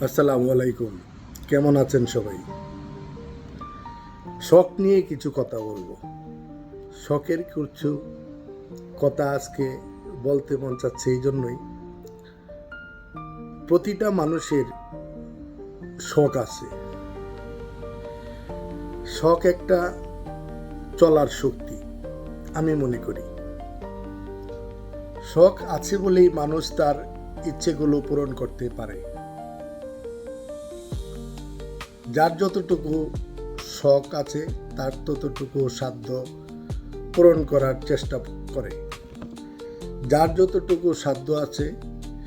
আসসালামু আলাইকুম। কেমন আছেন সবাই? শখ নিয়ে কিছু কথা বলব। শখের কিছু কথা আজকে বলতে মন চাচ্ছে এই জন্যই। প্রতিটা মানুষের শখ আছে। শখ একটা চলার শক্তি, আমি মনে করি। শখ আছে বলেই মানুষ তার ইচ্ছেগুলো পূরণ করতে পারে। যার যতটুকু শখ আছে, তার ততটুকু সাধ্য পূরণ করার চেষ্টা করে। যার যতটুকু সাধ্য আছে,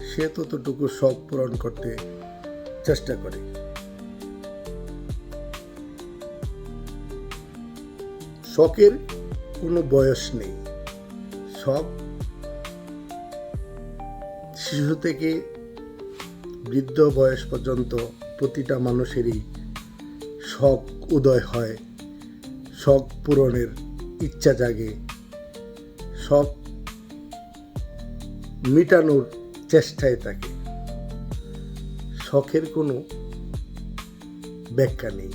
সে ততটুকু শখ পূরণ করতে চেষ্টা করে। শখের কোনো বয়স নেই। শখ শিশু থেকে বৃদ্ধ বয়স পর্যন্ত প্রতিটা মানুষেরই শখ উদয় হয় শখ পূরণের ইচ্ছা জাগে। শখ মিটানোর চেষ্টায় থাকে। শখের কোনো ব্যাখ্যা নেই।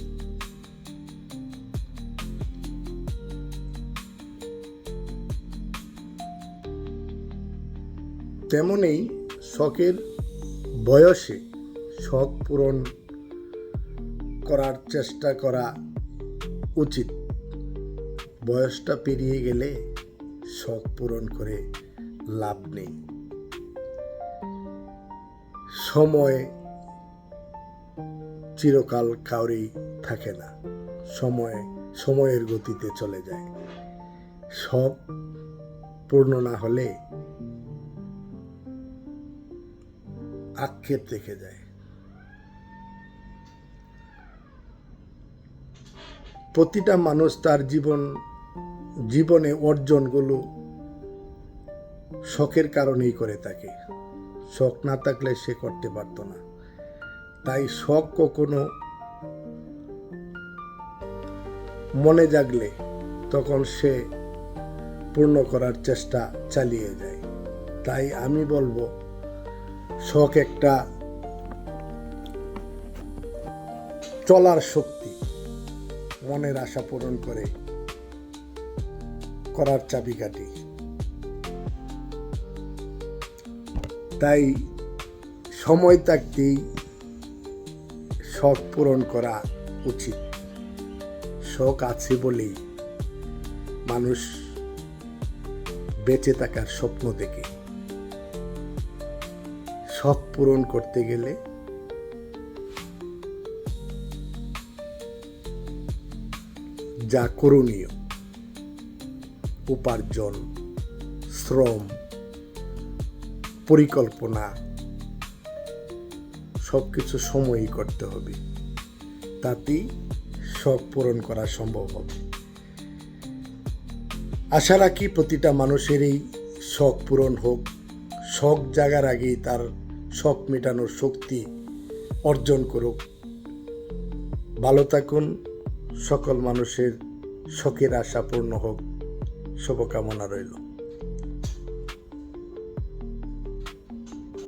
তেমনই শখের বয়সে শখ পূরণ করার চেষ্টা করা উচিত। বয়সটা পেরিয়ে গেলে শখ পূরণ করে লাভ নেই। সময় চিরকাল কাউরেই থাকে না। সময় সময়ের গতিতে চলে যায়। শখ পূর্ণ না হলে আক্ষেপ থেকে যায়। প্রতিটা মানুষ তার জীবন, জীবনে অর্জনগুলো শখের কারণেই করে থাকে। শখ না থাকলে সে করতে পারতো না। তাই শখ কখনো মনে জাগলে তখন সে পূর্ণ করার চেষ্টা চালিয়ে যায়। তাই আমি বলব, শখ একটা চলার শক্তি। মনের আশা পূরণ করে করার চাবিকাঠি। তাই সময় থাকতেই শখ পূরণ করা উচিত। শখ আছে বলেই মানুষ বেঁচে থাকার স্বপ্ন দেখে। শখ পূরণ করতে গেলে যা করণীয়। উপার্জন, শ্রম, পরিকল্পনা সব কিছু সময়ই করতে হবে। তাতেই শখ পূরণ করা সম্ভব হবে। আশা রাখি প্রতিটা মানুষেরই শখ পূরণ হোক। শখ জাগার আগেই তার শখ মেটানোর শক্তি অর্জন করুক। ভালো থাকুন সকল মানুষের শখের আশা পূর্ণ হোক। শুভকামনা রইল।